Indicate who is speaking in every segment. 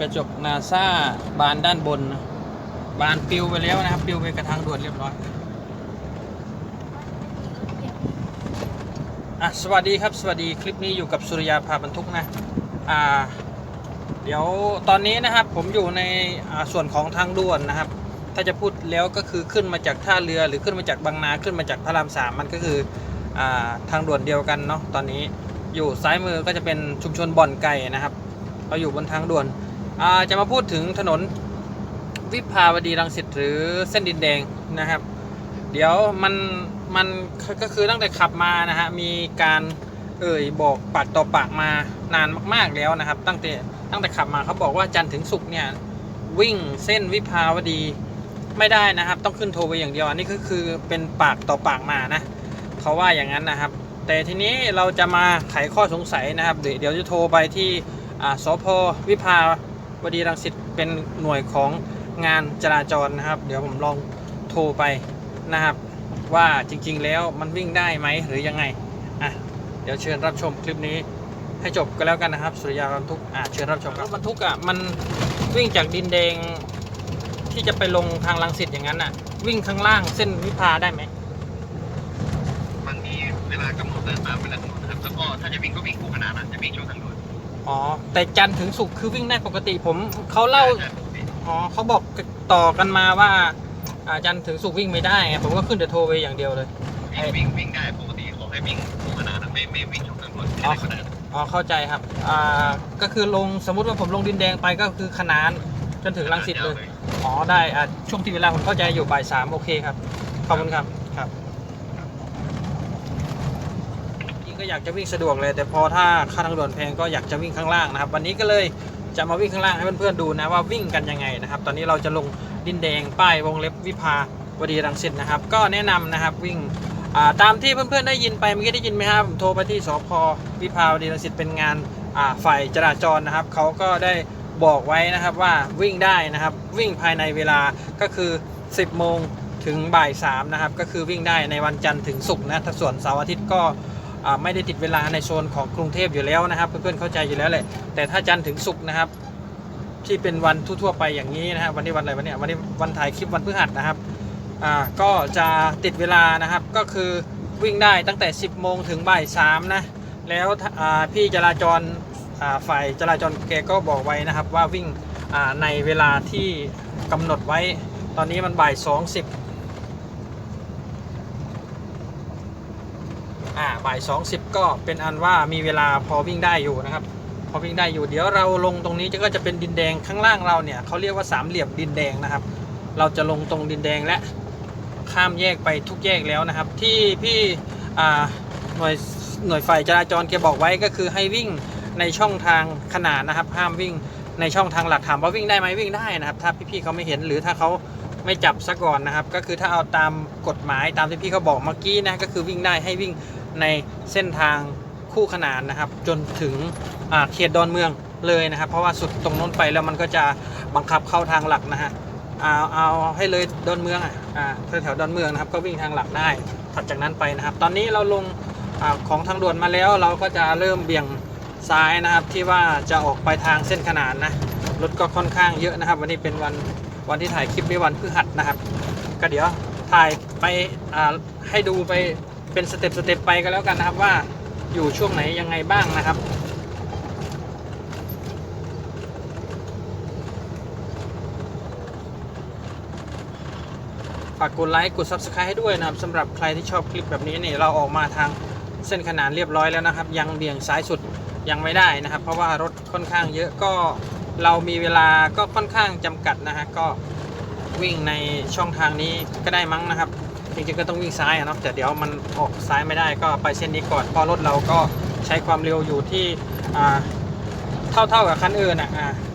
Speaker 1: กระจกนาซาบานด้านบนนะบานปิวไปแล้วนะครับปิวไปกระทางด่วนเรียบร้อยอะสวัสดีครับสวัสดีคลิปนี้อยู่กับสุริยาพาบรรทุกนะอ่าเดี๋ยวตอนนี้นะครับผมอยู่ในส่วนของทางด่วนนะครับ ถ้าจะพูดแล้วก็คือขึ้นมาจากท่าเรือหรือขึ้นมาจากบางนาขึ้นมาจากพระรามสามมันก็คืออาทางด่วนเดียวกันเนาะตอนนี้อยู่ซ้ายมือก็จะเป็นชุมชนบ่อนไก่นะครับเราอยู่บนทางด่วน จะมาพูดถึงถนนวิภาวดีรังสิตหรือเส้นดินแดงนะครับ เดี๋ยวมันมันก็คือตั้งแต่ขับมานะฮะมีการเอ่ยบอกปากต่อปากมานานมาก ๆแล้วนะครับ ตั้งแต่ตั้งแต่ขับมาเขาบอกว่าจันทร์ถึงศุกร์เนี่ยวิ่งเส้นวิภาวดีไม่ได้นะครับ ต้องขึ้นโทรไปอย่างเดียวอันนี้ก็คือเป็นปากต่อปากมานะเขาว่าอย่างนั้นนะครับ แต่ทีนี้เราจะมาไขข้อสงสัยนะครับ เดี๋ยวจะโทรไปที่สพวิภา วดีรังสิตเป็นหน่วยของงานจราจรนะครับ เดี๋ยวผมลองโทรไปนะครับ ว่าจริงๆแล้วมันวิ่งได้ไหมหรือยังไงอะเดี๋ยวเชิญรับชมคลิปนี้ให้จบก็แล้วกันนะครับ สุริยาบรรทุกอะเชิญรับชมครับรถบรรทุกอะมันวิ่งจากดินแดงที่จะไปลงทางลังสิตอย่างนั้นน่ะ วิ่งข้างล่างเส้นวิภาได้ไหม
Speaker 2: มันมีเวลากำหนดเดินตามเวลากำหนดนะครับแล้วก็ถ้าจะวิ่งก็วิ่งคู่ขนานนะจะวิ่งช่วงทางด่วน
Speaker 1: อ๋อ แต่จันทร์ถึงศุกร์คือวิ่งได้ปกติผมเขาเล่า
Speaker 2: ใช่ปกติ
Speaker 1: อ๋อเขาบอกต่อกันมาว่าอ่าจันทร์ถึงศุกร์วิ่งไม่ได้ไงผมก็ขึ้นแต่โทรไปอย่างเดียวเลย
Speaker 2: วิ่งวิ่งวิ่งได้ปกติขอให้วิ่งคู่ขนานนะไม่ไม่วิ่งช่วงทางด่วนไม่ได้ก็ได้
Speaker 1: อ๋อเข้าใจครับ อ่า ก็คือลงสมมุติว่าผมลงดินแดงไปก็คือขนานจนถึงลังสิตเลย อ๋อได้ อ่าช่วงที่เวลาผมเข้าใจอยู่บ่ายสามโอเคครับ ขอบคุณครับ ครับจริง ก็อยากจะวิ่งสะดวกเลย แต่พอถ้าค่าทางด่วนแพงก็อยากจะวิ่งข้างล่างนะครับ วันนี้ก็เลยจะมาวิ่งข้างล่างให้เพื่อนๆดูนะว่าวิ่งกันยังไงนะครับ ตอนนี้เราจะลงดินแดงป้ายวงเล็บวิภาวดีรังสิตนะครับ ก็แนะนำนะครับวิ่งาตามที่เพื่อนๆได้ยินไปเมื่อกี้ได้ยินไหมครับผมโทรไปที่สพวิภาวดีรังสิตเป็นงานาฝ่ายจราจรนะครับเขาก็ได้บอกไว้นะครับว่าวิ่งได้นะครับวิ่งภายในเวลาก็คือ 10 โมงถึงบ่าย3นะครับก็คือวิ่งได้ในวันจันทร์ถึงศุกร์นะถ้าส่วนเสาร์อาทิตย์ก็ ไม่ได้ติดเวลาในโซนของกรุงเทพอยู่แล้วนะครับ เพื่อนๆเข้าใจอยู่แล้วแหละแต่ถ้าจันทร์ถึงศุกร์นะครับที่เป็นวันทั่วๆไปอย่างนี้นะครับวันนี้วันอะไรวันเนี้ยวันนี้วันถ่ายคลิปวันพฤหัสนะครับอ่าก็จะติดเวลานะครับก็คือวิ่งได้ตั้งแต่ 10 โมงถึงบ่าย3นะแล้วอ่าพี่จราจรอ่าฝ่ายจราจรแกก็บอกไว้นะครับว่าวิ่งอ่าในเวลาที่กำหนดไว้ ตอนนี้มันบ่าย2 0 อ่าบ่าย2 0ก็เป็นอันว่ามีเวลาพอวิ่งได้อยู่นะครับ พอวิ่งได้อยู่เดี๋ยวเราลงตรงนี้ก็จะเป็นดินแดงข้างล่างเราเนี่ยเขาเรียกว่าสามเหลี่ยมดินแดงนะครับ เราจะลงตรงดินแดงและข้ามแยกไปทุกแยกแล้วนะครับ ที่พี่อ่าหน่วยหน่วยฝ่ายจราจรแกบอกไว้ก็คือให้วิ่งในช่องทางขนานนะครับ ห้ามวิ่งในช่องทางหลักถามว่าวิ่งได้ไหมวิ่งได้นะครับ ถ้าพี่ๆเขาไม่เห็นหรือถ้าเขาไม่จับซะก่อนนะครับ ก็คือถ้าเอาตามกฎหมายตามที่พี่เขาบอกเมื่อกี้นะก็คือวิ่งได้ให้วิ่ง ในเส้นทางคู่ขนานนะครับจนถึงเขตดอนเมืองเลยนะครับ เพราะว่าสุดตรงนู้นไปแล้วมันก็จะบังคับเข้าทางหลักนะฮะเอาเอาให้เลยดอนเมืองอะแถวๆดอนเมืองนะครับก็วิ่งทางหลักได้ถัดจากนั้นไปนะครับ ตอนนี้เราลงอของทางด่วนมาแล้วเราก็จะเริ่มเบี่ยงซ้ายนะครับที่ว่าจะออกไปทางเส้นขนานนะรถก็ค่อนข้างเยอะนะครับ วันนี้เป็นวันวันที่ถ่ายคลิปในวันพฤหัสนะครับ ก็เดี๋ยวถ่ายไปให้ดูไป เป็นสเต็ปสเต็ปไปก็แล้วกันนะครับว่าอยู่ช่วงไหนยังไงบ้างนะครับฝากกดไลค์กด Subscribe ให้ด้วยนะครับสำหรับใครที่ชอบคลิปแบบนี้เนี่ยเราออกมาทางเส้นขนานเรียบร้อยแล้วนะครับ ยังเบี่ยงซ้ายสุดยังไม่ได้นะครับ เพราะว่ารถค่อนข้างเยอะก็เรามีเวลาก็ค่อนข้างจำกัดนะฮะก็วิ่งในช่องทางนี้ก็ได้มั้งนะครับ จริงๆก็ต้องวิ่งซ้ายอะเนาะแต่เดี๋ยวมันออกซ้ายไม่ได้ก็ไปเส้นนี้ก่อนเพราะรถเราก็ใช้ความเร็วอยู่ที่เท่าเท่ากับคันอื่นอะ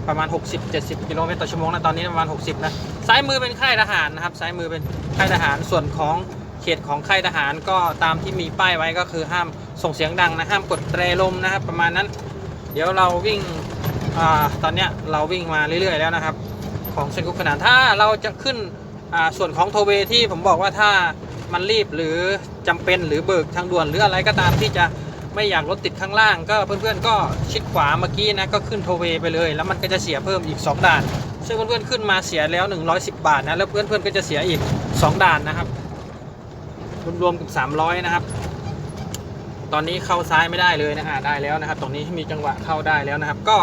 Speaker 1: ประมาณ 60-70 กิโลเมตรต่อชั่วโมงนะตอนนี้ประมาณ 60 นะซ้ายมือเป็นค่ายทหารนะครับซ้ายมือเป็นค่ายทหารส่วนของเขตของค่ายทหารก็ตามที่มีป้ายไว้ก็คือห้ามส่งเสียงดังนะห้ามกดแตรลมนะครับประมาณนั้น เดี๋ยวเราวิ่งอตอนเนี้ยเราวิ่งมาเรื่อยๆแล้วนะครับ ของเส้นคุกขนานถ้าเราจะขึ้น ส่วนของโทเวที่ผมบอกว่าถ้ามันรีบหรือจำเป็นหรือเบิกทางด่วนหรืออะไรก็ตามที่จะไม่อยากรถติดข้างล่าง ก็เพื่อนๆก็ชิดขวาเมื่อกี้นะก็ขึ้นโทเวไปเลย แล้วมันก็จะเสียเพิ่มอีก 2 ด่าน ซึ่งเพื่อนๆขึ้นมาเสียแล้ว 110 บาทนะแล้วเพื่อนๆก็จะเสียอีก 2 ด่านนะครับรวมๆกับ 300 นะครับ ตอนนี้เข้าซ้ายไม่ได้เลยนะฮะได้แล้วนะครับ ตรงนี้มีจังหวะเข้าได้แล้วนะครับ ก็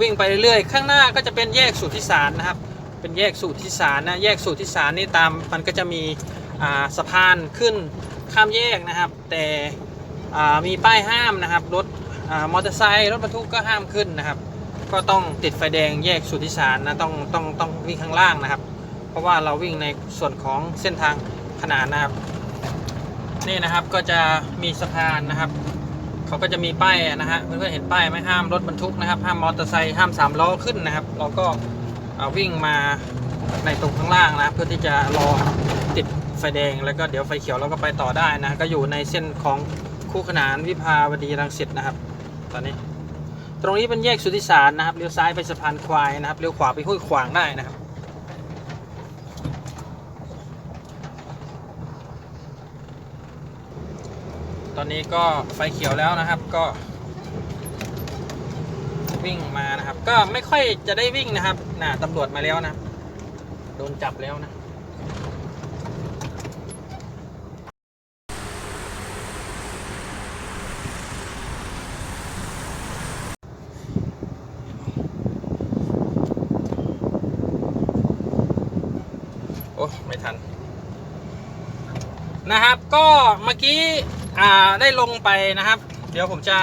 Speaker 1: วิ่งไปเรื่อยๆ ข้างหน้าก็จะเป็นแยกสุทธิสารนะครับ เป็นแยกสุทธิสารนะแยกสุทธิสารนี่ตามมันก็จะมีสะพานขึ้นข้ามแยกนะครับ แต่มีป้ายห้ามนะครับรถอมอเตอร์ไซค์รถบรรทุกก็ห้ามขึ้นนะครับ ก็ต้องติดไฟแดงแยกสุทธิสารนะต้องต้องต้องวิ่งข้างล่างนะครับ เพราะว่าเราวิ่งในส่วนของเส้นทางขนานนะครับ นี่นะครับก็จะมีสะพานนะครับเขาก็จะมีป้ายนะฮะเพื่อนๆเห็นป้ายไหมห้ามรถบรรทุกนะครับห้ามมอเตอร์ไซค์ห้ามสามล้อขึ้นนะครับ เราก็ วิ่งมาในตรงข้างล่างนะ เพื่อที่จะรอติดไฟแดงแล้วก็เดี๋ยวไฟเขียวเราก็ไปต่อได้นะ ก็อยู่ในเส้นของคู่ขนานวิภาวดีรังสิตนะครับ ตอนนี้ ตรงนี้เป็นแยกสุทธิสารนะครับเลี้ยวซ้ายไปสะพานควายนะครับเลี้ยวขวาไปห้วยขวางได้นะครับ ตอนนี้ก็ไฟเขียวแล้วนะครับก็วิ่งมานะครับ ก็ไม่ค่อยจะได้วิ่งนะครับ น่ะตำรวจมาแล้วนะ โดนจับแล้วนะ โอ้ไม่ทัน นะครับก็เมื่อกี้ อ่า ได้ลงไปนะครับ เดี๋ยวผมจะ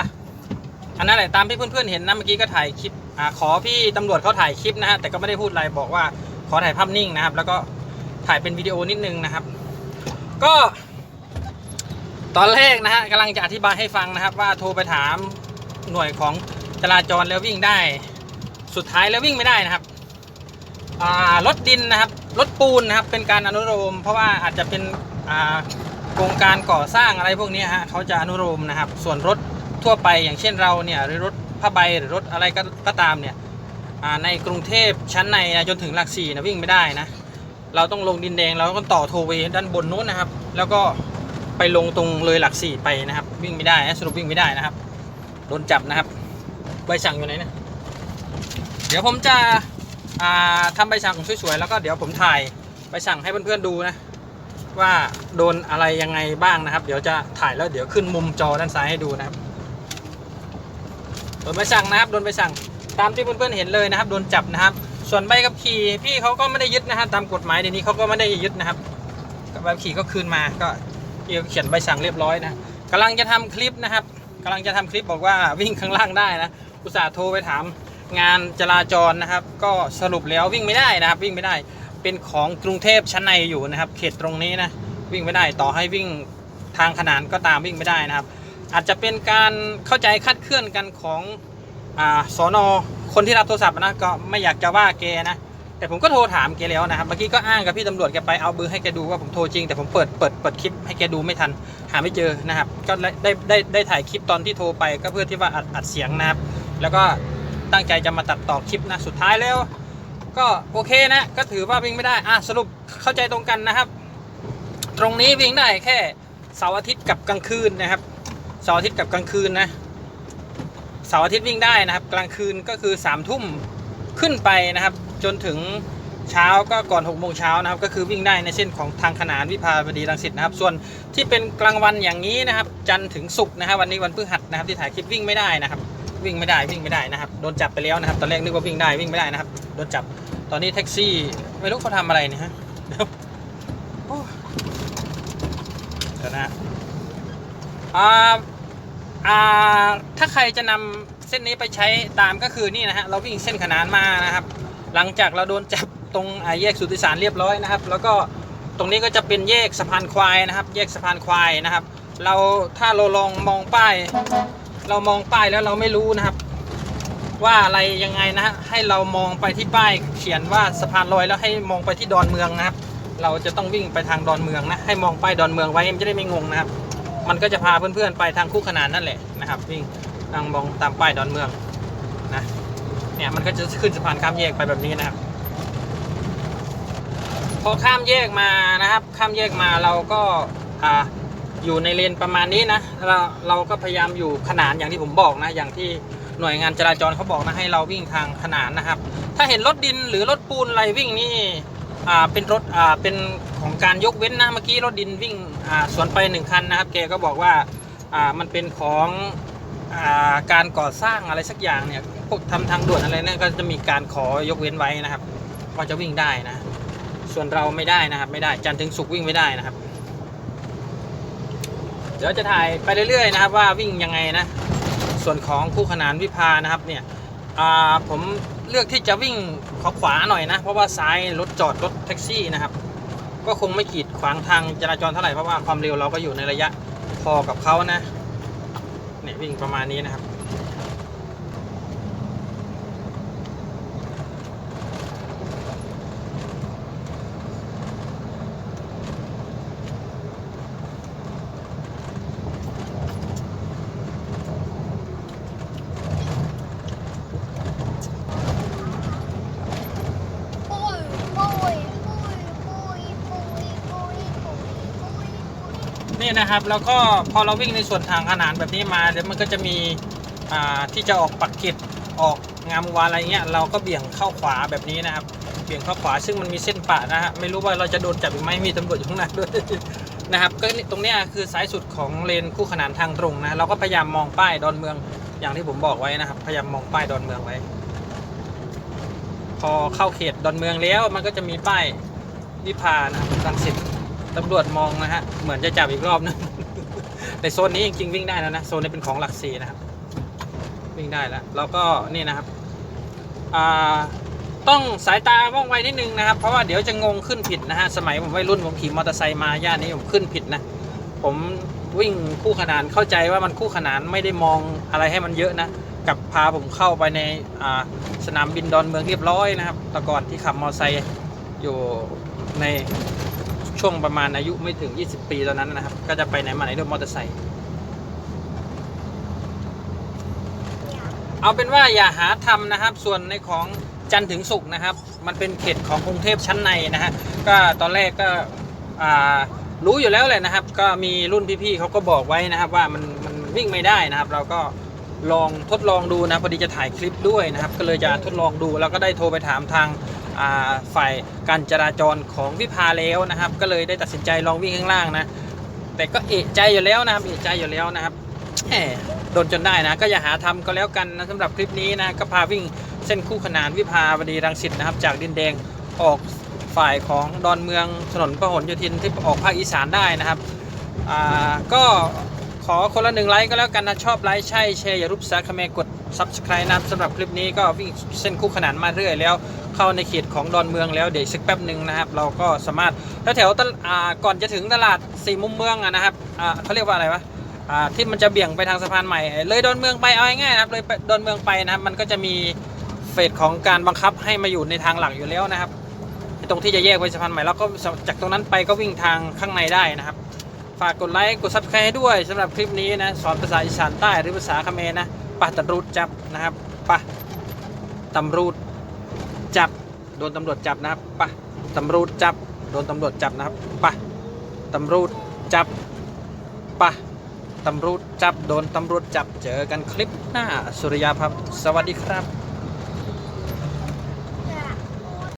Speaker 1: อันนั้นแหละตามที่เพื่อนๆเห็นนะ เมื่อกี้ก็ถ่ายคลิป อ่าขอพี่ตำรวจเขาถ่ายคลิปนะฮะแต่ก็ไม่ได้พูดอะไรบอกว่าขอถ่ายภาพนิ่งนะครับ แล้วก็ถ่ายเป็นวิดีโอนิดนึงนะครับ ก็ ตอนแรกนะฮะกำลังจะอธิบายให้ฟังนะครับ ว่าโทรไปถามหน่วยของจราจรแล้ววิ่งได้ สุดท้ายแล้ววิ่งไม่ได้นะครับรถดินนะครับรถปูนนะครับเป็นการอนุโลมเพราะว่าอาจจะเป็นโครงการก่อสร้างอะไรพวกนี้ฮะเขาจะอนุโลมนะครับ ส่วนรถทั่วไปอย่างเช่นเราเนี่ยหรือรถ ผ้าใบหรือรถอะไรก็กตามเนี่ยในกรุงเทพชั้นในนะจนถึงหลักสี่นะวิ่งไม่ได้นะ เราต้องลงดินแดงแล้วก็ต่อโทเวย์ด้านบนนู้นนะครับ แล้วก็ไปลงตรงเลยหลักสี่ไปนะครับ วิ่งไม่ได้สรุปวิ่งไม่ได้นะครับโดนจับนะครับใบสั่งอยู่ไหนเนี่ยเดี๋ยวผมจะอ่าทำใบสั่งสวยๆแล้วก็เดี๋ยวผมถ่ายใบสั่งให้เพื่อนๆดูนะว่าโดนอะไรยังไงบ้างนะครับ เดี๋ยวจะถ่ายแล้วเดี๋ยวขึ้นมุมจอด้านซ้ายให้ดูนะครับ โดนใบสั่งนะครับโดนใบสั่งตามที่เพื่อนๆเห็นเลยนะครับโดนจับนะครับ ส่วนใบขับขี่พี่เขาก็ไม่ได้ยึดนะฮะตามกฎหมายเดี๋ยวนี้เขาก็ไม่ได้ยึดนะครับใบขับขี่ก็คืนมาก็เขียนใบสั่งเรียบร้อยนะกำลังจะทำคลิปนะครับกำลังจะทำคลิปบอกว่าวิ่งข้างล่างได้นะอุตส่าห์โทรไปถามงานจราจรนะครับ ก็สรุปแล้ววิ่งไม่ได้นะครับ วิ่งไม่ได้เป็นของกรุงเทพชั้นในอยู่นะครับ เขตตรงนี้นะวิ่งไม่ได้ต่อให้วิ่งทางขนานก็ตามวิ่งไม่ได้นะครับ อาจจะเป็นการเข้าใจคลาด ลื่อนกันของอ่าสอนอคนที่รับโทรศัพท์นะก็ไม่อยากจะว่าแกนะแต่ผมก็โทรถามแกแล้วนะครับเมื่อกี้ก็อ้างกับพี่ตำรวจแกไปเอาเบอร์ให้แกดูว่าผมโทรจริงแต่ผมเปิดเปิดเปิดคลิปให้แกดูไม่ทัน หาไม่เจอนะครับ ก็ได้ได้ได้ถ่ายคลิปตอนที่โทรไปก็เพื่อที่ว่าอัดอัดเสียงนะครับ แล้วก็ตั้งใจจะมาตัดต่อคลิปนะสุดท้ายแล้ว ก็โอเคนะ ก็ถือว่าวิ่งไม่ได้อะสรุปเข้าใจตรงกันนะครับ ตรงนี้วิ่งได้แค่เสาร์อาทิตย์กับกลางคืนนะครับเสาร์อาทิตย์กับกลางคืนนะ สาร์อาทิตย์วิ่งได้นะครับ กลางคืนก็คือ3ามทุ่มขึ้นไปนะครับ จนถึงเช้าก็ก่อน6กโมงเช้านะครับ ก็คือวิ่งได้ในเส้นของทางขนานวิภาวดีรังสิตนะครับ ส่วนที่เป็นกลางวันอย่างนี้นะครับ จันทร์ถึงศุกร์นะครับวันนี้วันพฤหัสนะครับที่ถ่ายคลิปวิ่งไม่ได้นะครับ วิ่งไม่ได้วิ่งไม่ได้นะครับโดนจับไปแล้วนะครับ ตอนแรกนึกว่าวิ่งได้วิ่งไม่ได้นะครับโดนจับตอนนี้แท็กซี่ไม่รู้เขาทำอะไรเนี่ยฮะเดี๋ยวโอ้เดี๋ยวนะฮะอ่าอ่า ถ้าใครจะนำเส้นนี้ไปใช้ตามก็คือนี่นะฮะเราวิ่งเส้นขนานมานะครับ หลังจากเราโดนจับตรงอ่าแยกสุทธิสารเรียบร้อยนะครับ แล้วก็ตรงนี้ก็จะเป็นแยกสะพานควายนะครับ แยกสะพานควายนะครับ เราถ้าเราลองมองป้าย เรามองป้ายแล้วเราไม่รู้นะครับ ว่าอะไรยังไงนะฮะให้เรามองไปที่ป้ายเขียนว่าสะพานลอยแล้วให้มองไปที่ดอนเมืองนะครับ เราจะต้องวิ่งไปทางดอนเมืองนะให้มองป้ายดอนเมืองไว้มันจะได้ไม่งงนะครับ มันก็จะพาเพื่อนๆไปทางคู่ขนานนั่นแหละนะครับวิ่งทางมองตามป้ายดอนเมืองนะเนี่ยมันก็จะขึ้นสะพานข้ามแยกไปแบบนี้นะครับ พอข้ามแยกมานะครับ ข้ามแยกมาเราก็อ่าอยู่ในเลนประมาณนี้นะเราเราก็พยายามอยู่ขนานอย่างที่ผมบอกนะ อย่างที่หน่วยงานจราจรเขาบอกนะให้เราวิ่งทางขนานนะครับ ถ้าเห็นรถดินหรือรถปูนอะไรวิ่งนี่ อ่าเป็นรถอ่าเป็นของการยกเว้นนะเมื่อกี้รถดินวิ่งอ่าสวนไปหนึ่งคันนะครับแกก็บอกว่าอ่ามันเป็นของอ่าการก่อสร้างอะไรสักอย่างเนี่ยพวกทำทางด่วนอะไรเนี่ยก็จะมีการขอยกเว้นไว้นะครับ ก็จะวิ่งได้นะ ส่วนเราไม่ได้นะครับ ไม่ได้จันทร์ถึงศุกร์วิ่งไม่ได้นะครับ เดี๋ยวจะถ่ายไปเรื่อยๆนะครับ ว่าวิ่งยังไงนะ ส่วนของคู่ขนานวิภานะครับเนี่ยอ่าผม เลือกที่จะวิ่งขวาขวาหน่อยนะ เพราะว่าซ้ายรถจอดรถแท็กซี่นะครับ ก็คงไม่ขีดขวางทางจราจรเท่าไหร่เพราะว่าความเร็วเราก็อยู่ในระยะพอกับเขานะเนี่ยวิ่งประมาณนี้นะครับ นี่นะครับ แล้วก็พอเราวิ่งในส่วนทางขนานแบบนี้มาเดี๋ยวมันก็จะมีที่จะออกปักเกร็ดออกงามวาอะไรเงี้ยเราก็เบี่ยงเข้าขวาแบบนี้นะครับ เบี่ยงเข้าขวาซึ่งมันมีเส้นปะนะฮะไม่รู้ว่าเราจะโดนจับหรือไม่มีตำรวจอยู่ข้างหน้าด้วยนะครับก็ตรงนี้คือสายสุดของเลนคู่ขนานทางตรงนะเราก็พยายามมองป้ายดอนเมืองอย่างที่ผมบอกไว้นะครับ พยายามมองป้ายดอนเมืองไว้ พอเข้าเขตดอนเมืองแล้วมันก็จะมีป้ายวิภานะครับรังสิต ตำรวจมองนะฮะ เหมือนจะจับอีกรอบนึง แต่โซนนี้จริงๆวิ่งได้แล้วนะ โซนนี้เป็นของหลักสี่นะครับ วิ่งได้แล้ว แล้วก็นี่นะครับ อ่า ต้องสายตาว่องไวนิดนึงนะครับ เพราะว่าเดี๋ยวจะงงขึ้นผิดนะฮะ สมัยผมวัยรุ่นผมขี่มอเตอร์ไซค์มา ย่านนี้ผมขึ้นผิดนะ ผมวิ่งคู่ขนานเข้าใจว่ามันคู่ขนานไม่ได้มองอะไรให้มันเยอะนะ กับพาผมเข้าไปในสนามบินดอนเมืองเรียบร้อยนะครับ แต่ก่อนที่ขับมอเตอร์ไซค์อยู่ใน ช่วงประมาณอายุไม่ถึง 20 ปีตอนนั้นนะครับ ก็จะไปไหนมาไหนด้วยมอเตอร์ไซค์เอาเป็นว่าอย่าหาทำนะครับ ส่วนในของจันถึงศุกนะครับ มันเป็นเขตของกรุงเทพชั้นในนะฮะก็ตอนแรกก็รู้อยู่แล้วแหละนะครับ ก็มีรุ่นพี่ๆเขาก็บอกไว้นะครับ ว่ามันมันวิ่งไม่ได้นะครับ เราก็ลองทดลองดูนะพอดีจะถ่ายคลิปด้วยนะครับ ก็เลยจะทดลองดูแล้วก็ได้โทรไปถามทาง ฝ่ายการจราจรของวิภาแล้วนะครับ ก็เลยได้ตัดสินใจลองวิ่งข้างล่างนะ แต่ก็เอะใจอยู่แล้วนะครับเอะใจอยู่แล้วนะครับแหมโดนจนได้นะ ก็อย่าหาทำก็แล้วกันนะสำหรับคลิปนี้นะก็พาวิ่งเส้นคู่ขนานวิภาวดีรังสิตนะครับ จากดินแดงออกฝ่ายของดอนเมืองถนนพหลโยธินที่ออกภาคอีสานได้นะครับก็ขอคนละหนึ่งไลค์ก็แล้วกันนะ ชอบไลค์ใช่แชร์อย่ารุบสาคเมกด subscribe นะสำหรับคลิปนี้ก็วิ่งเส้นคู่ขนานมาเรื่อยแล้ว เข้าในเขตของดอนเมืองแล้วเดี๋ยวสักแป๊บหนึ่งนะครับ เราก็สามารถแถวๆก่อนจะถึงตลาดสี่มุมเมืองนะครับเขาเรียกว่าอะไรวะที่มันจะเบี่ยงไปทางสะพานใหม่ เลยดอนเมืองไปเอาง่ายๆนะครับเลยดอนเมืองไปนะครับมันก็จะมีเฟสของการบังคับให้มาอยู่ในทางหลักอยู่แล้วนะครับตรงที่จะแยกไปสะพานใหม่แล้วก็จากตรงนั้นไปก็วิ่งทางข้างในได้นะครับ ฝากกดไลค์กดซับสไครต์ด้วยสำหรับคลิปนี้นะสอนภาษาอีสานใต้หรือภาษาเขมรนะปะตำรูดจับนะครับปะตำรูด จับ โดนตำรวจจับนะครับปะตำรวจจับ โดนตำรวจจับนะครับปะตำรวจจับปะตำรวจจับ โดนตำรวจจับ เจอกันคลิปหน้า สุริยาครับ สวัสดีครับ